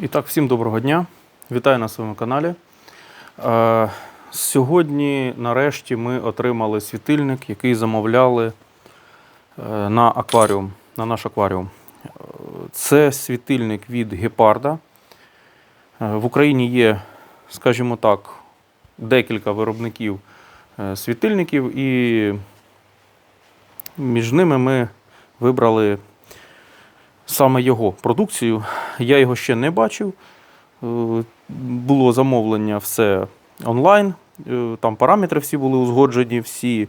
І так, всім доброго дня. Вітаю на своєму каналі. Е, Сьогодні, нарешті, ми отримали світильник, який замовляли е, на акваріум, на наш акваріум. Це світильник від Гепарда. Е, В Україні є, скажімо так, декілька виробників світильників, і між ними ми вибрали саме його продукцію. Я його ще не бачив. Е, Було замовлення все онлайн. Е, Там параметри всі були узгоджені, всі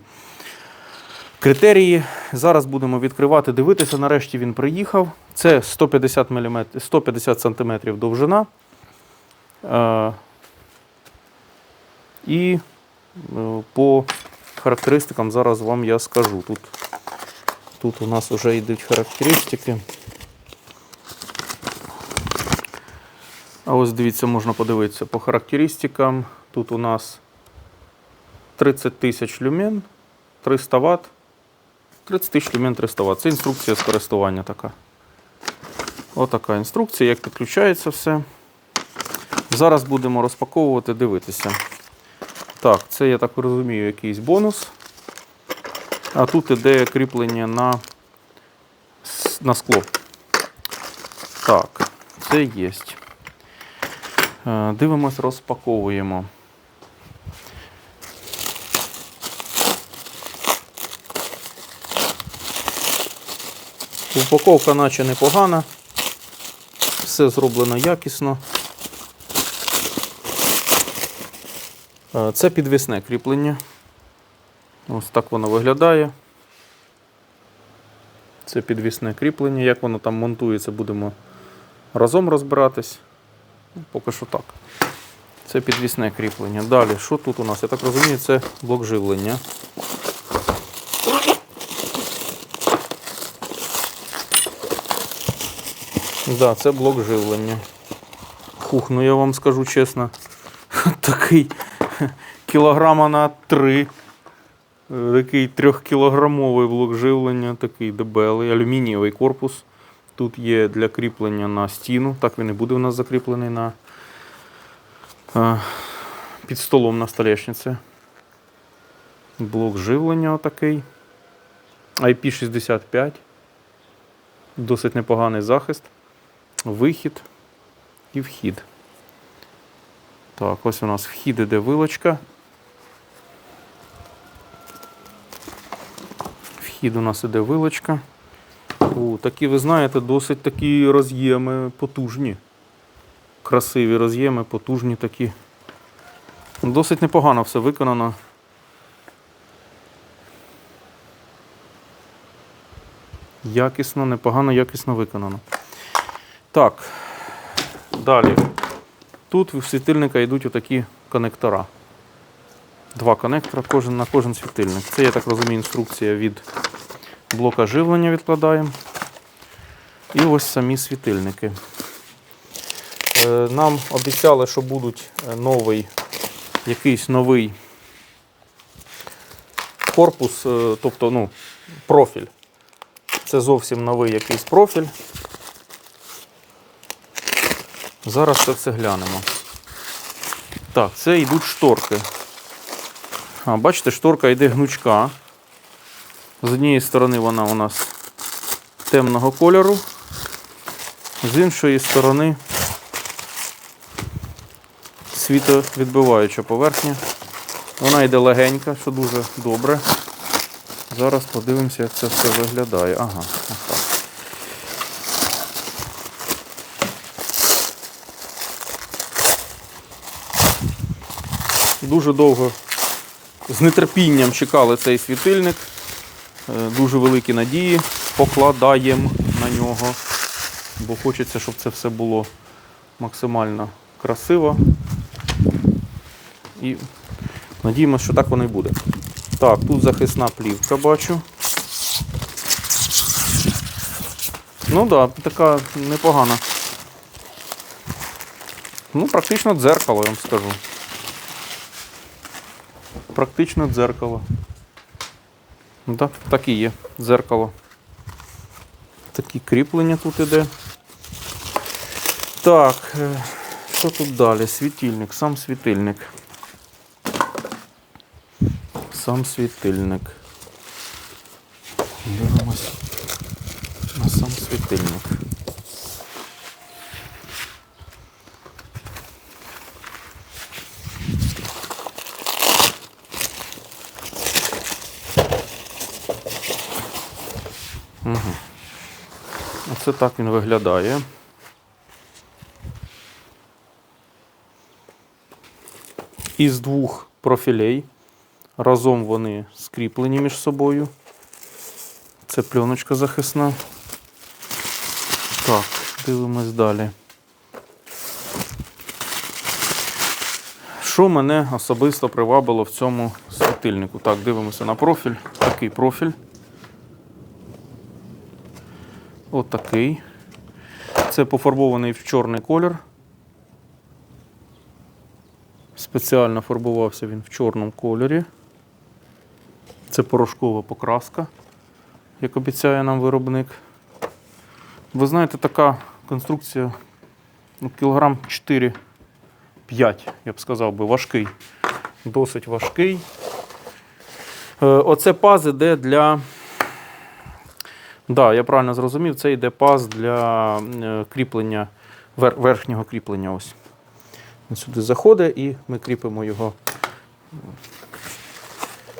критерії. Зараз будемо відкривати, дивитися. Нарешті він приїхав. Це 150 мм, 150 см довжина. Е, І по характеристикам зараз вам я скажу. Тут, тут у нас вже йдуть характеристики. А ось дивіться, можна подивитися по характеристикам. Тут у нас 30 тисяч люмен, 300 Вт. 30 тисяч люмен 300 Вт. Це інструкція з користування така. Отака інструкція, як підключається все. Зараз будемо розпаковувати, дивитися. Так, це, я так розумію, якийсь бонус. А тут іде кріплення на, на скло. Так, це є. Е, Дивимось, розпаковуємо. Упаковка наче непогана. Все зроблено якісно. Е, Це підвісне кріплення. Ось так воно виглядає. Це підвісне кріплення. Як воно там монтується, будемо разом розбиратись. Ну, Поки що так. Це підвісне кріплення. Далі, що тут у нас? Я так розумію, це блок живлення. Да, це блок живлення. Хух, ну я вам скажу чесно, такий кілограма на 3. Такий трьохкілограмовий блок живлення, такий дебелий, алюмінієвий корпус. Тут є для кріплення на стіну. Так він і буде у нас закріплений на, е, під столом на столешниці. Блок живлення отакий. IP65. Досить непоганий захист. Вихід і вхід. Так, ось у нас вхід іде вилочка. Вхід у нас іде вилочка. О, такі, ви знаєте, досить такі роз'єми потужні. Красиві роз'єми, потужні такі. Досить непогано все виконано. Якісно, непогано, якісно виконано. Так, далі. Тут в світильника йдуть отакі конектора. Два конектора на кожен світильник. Це, я так розумію, інструкція від блока живлення відкладаємо. І ось самі світильники. Е, Нам обіцяли, що будуть е, новий, якийсь новий корпус, е, тобто ну, профіль. Це зовсім новий якийсь профіль. Зараз це все глянемо. Так, це йдуть шторки. А, бачите, шторка йде гнучка. З однієї сторони вона у нас темного кольору, з іншої сторони світовідбиваюча поверхня. Вона йде легенька, що дуже добре. Зараз подивимося, як це все виглядає. Ага. Дуже довго з нетерпінням чекали цей світильник. Е, Дуже великі надії покладаємо на нього, бо хочеться, щоб це все було максимально красиво. І надіємося, що так воно і буде. Так, тут захисна плівка бачу. Ну так, да, така непогана. Ну, практично дзеркало, я вам скажу. Практично дзеркало. Ну, так, так і є. Дзеркало. Такі кріплення тут іде. Так, е, що тут далі? Світильник, сам світильник. Сам світильник. Дивимось на сам світильник. Оце так він виглядає. Із двох профілей. Разом вони скріплені між собою. Це пленочка захисна. Так, дивимось далі. Що мене особисто привабило в цьому світильнику? Так, дивимося на профіль. Такий профіль. Отакий. Це пофарбований в чорний колір. Спеціально фарбувався він в чорному кольорі. Це порошкова покраска, як обіцяє нам виробник. Ви знаєте, така конструкція ну, кілограм 4-5, я б сказав би, важкий. Досить важкий. Е, Оце паз іде для. Да, я правильно зрозумів, це йде паз для е, кріплення, верхнього кріплення. Ось. Він сюди заходить і ми кріпимо його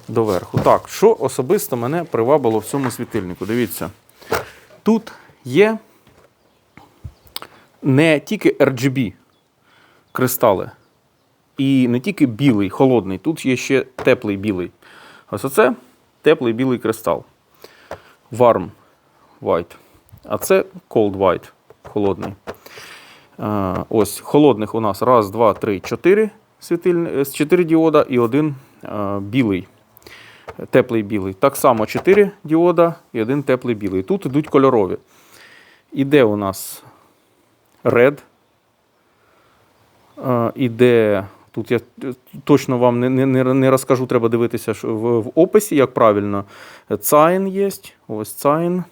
доверху. Так, що особисто мене привабило в цьому світильнику? Дивіться, тут є не тільки RGB кристали, і не тільки білий, холодний, тут є ще теплий білий. Ось оце теплий білий кристал. Warm white. А це cold white, холодний. Е, Ось холодних у нас раз, два, три, чотири світильні, чотири діода і один е, білий. Теплий білий. Так само 4 діода і один теплий білий. Тут йдуть кольорові. Іде у нас red. Е, Іде. Тут я е, точно вам не, не, не- розкажу, треба дивитися в, в описі, як правильно. Cyan є. Ось Cyan.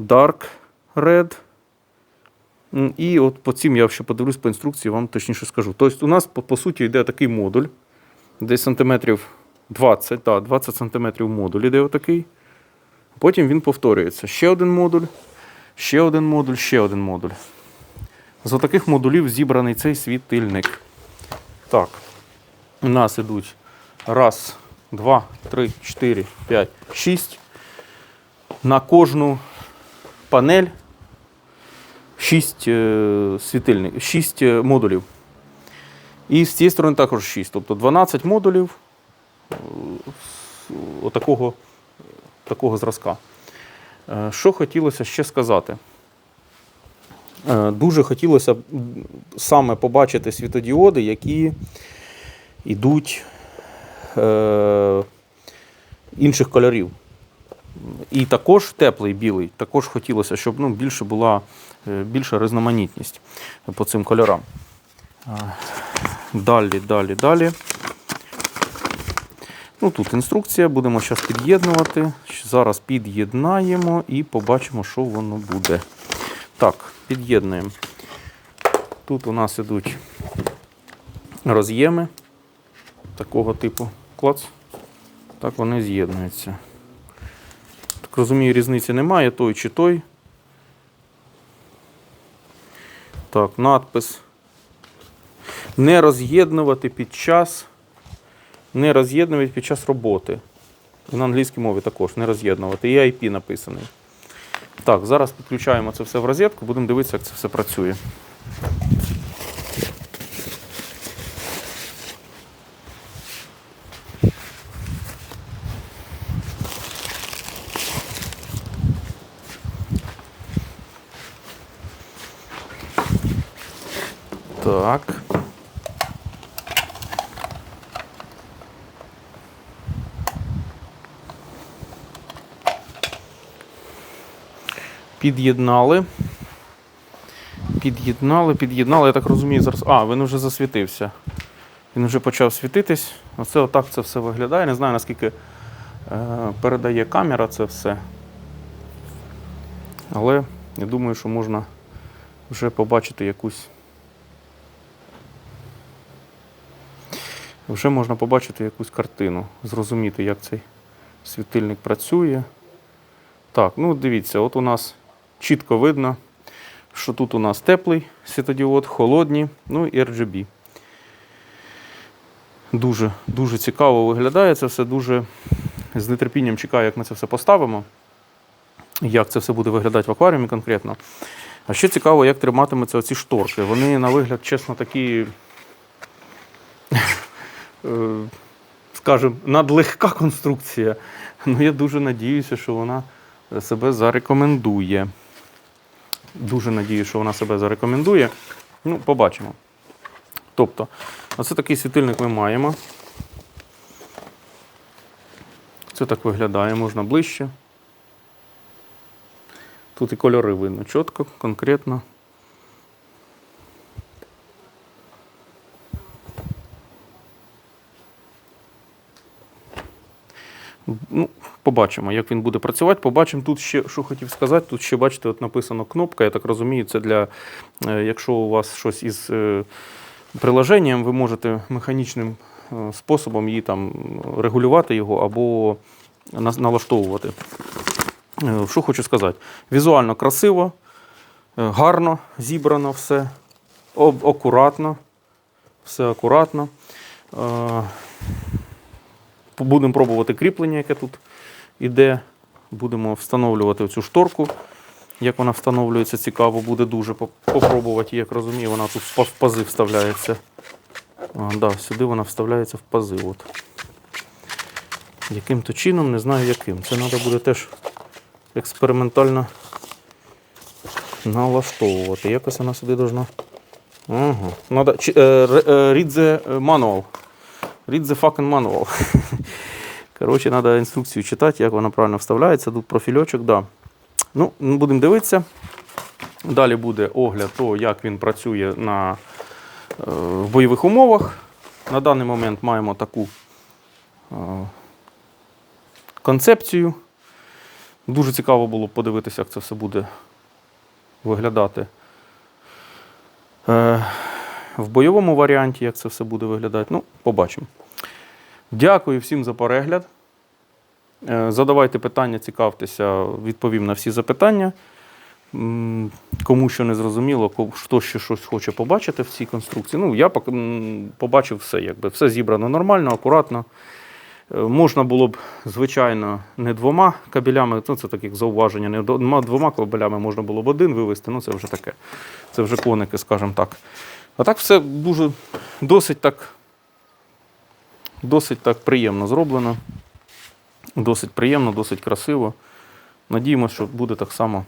Dark Red. І от по цим я ще подивлюсь по інструкції, вам точніше скажу. Тобто, у нас по, по суті йде такий модуль, десь сантиметрів 20, так, 20 сантиметрів модуль іде отакий. Потім він повторюється. Ще один модуль, ще один модуль, ще один модуль. З отаких модулів зібраний цей світильник. Так, у нас ідуть раз, два, три, чотири, п'ять, шість. На кожну панель 6 світильник, 6 модулів. І з цієї сторони також 6. Тобто 12 модулів е, отакого такого зразка. Е, Що хотілося ще сказати? Е, Дуже хотілося б саме побачити світодіоди, які йдуть е, інших кольорів. І також теплий білий. Також хотілося, щоб ну, більше була е, більша різноманітність по цим кольорам. Далі, далі, далі. Ну, тут інструкція, будемо зараз під'єднувати. Зараз під'єднаємо і побачимо, що воно буде. Так, під'єднуємо. Тут у нас ідуть роз'єми такого типу. Клац. Так вони з'єднуються. Розумію, різниці немає, той чи той. Так, надпис. Не роз'єднувати під час. Не роз'єднувати під час роботи. І на англійській мові також не роз'єднувати. І IP написаний. Так, зараз підключаємо це все в розетку, будемо дивитися, як це все працює. Так. Під'єднали. Під'єднали, під'єднали. Я так розумію, зараз. А, він вже засвітився. Він вже почав світитись. Оце отак це все виглядає. Не знаю, наскільки е, передає камера це все. Але я думаю, що можна вже побачити якусь. Вже можна побачити якусь картину, зрозуміти, як цей світильник працює. Так, ну дивіться, от у нас чітко видно, що тут у нас теплий світодіод, холодні, ну і RGB. Дуже, дуже цікаво виглядає це все, дуже з нетерпінням чекаю, як ми це все поставимо. Як це все буде виглядати в акваріумі конкретно. А ще цікаво, як триматимуться оці шторки. Вони, на вигляд, чесно, такі, скажімо, надлегка конструкція. Ну, я дуже надіюся, що вона себе зарекомендує. Дуже надіюся, що вона себе зарекомендує. Ну, побачимо. Тобто, оце такий світильник ми маємо. Це так виглядає, можна ближче. Тут і кольори видно чітко, конкретно. Ну, побачимо, як він буде працювати. Побачимо тут ще, що хотів сказати. Тут ще, бачите, от написано кнопка. Я так розумію, це для, е, якщо у вас щось із е, приложенням, ви можете механічним е, способом її там регулювати його або налаштовувати. Що хочу сказати? Візуально красиво, гарно зібрано все, акуратно. Все акуратно. Будемо пробувати кріплення, яке тут іде. Будемо встановлювати цю шторку. Як вона встановлюється, цікаво буде дуже поп- попробувати. Як розумію, вона тут в пази вставляється. А, да, сюди вона вставляється в пази. От. Яким-то чином, не знаю яким. Це треба буде теж експериментально налаштовувати. Якось вона сюди должна. Ага. Надо, е, е, read the manual. Read the fucking manual. Коротше, треба інструкцію читати, як вона правильно вставляється. Тут профільочок, да. Ну, будемо дивитися. Далі буде огляд того, як він працює на, е, в бойових умовах. На даний момент маємо таку е, концепцію. Дуже цікаво було подивитися, як це все буде виглядати. Е, в бойовому варіанті, як це все буде виглядати, ну, побачимо. Дякую всім за перегляд. Е, Задавайте питання, цікавтеся, відповім на всі запитання. Кому що не зрозуміло, хто ще щось хоче побачити в цій конструкції. Ну, я побачив все, якби все зібрано нормально, акуратно. Е, Можна було б, звичайно, не двома кабелями, ну це таке зауваження, не двома, кабелями можна було б один вивести, ну це вже таке. Це вже коники, скажімо так. А так все дуже досить так, досить так приємно зроблено. Досить приємно, досить красиво. Надіємося, що буде так само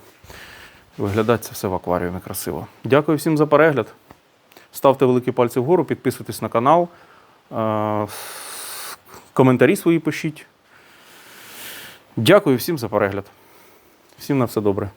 виглядати це все в акваріумі красиво. Дякую всім за перегляд. Ставте великі пальці вгору, підписуйтесь на канал. Е, Коментарі свої пишіть. Дякую всім за перегляд. Всім на все добре.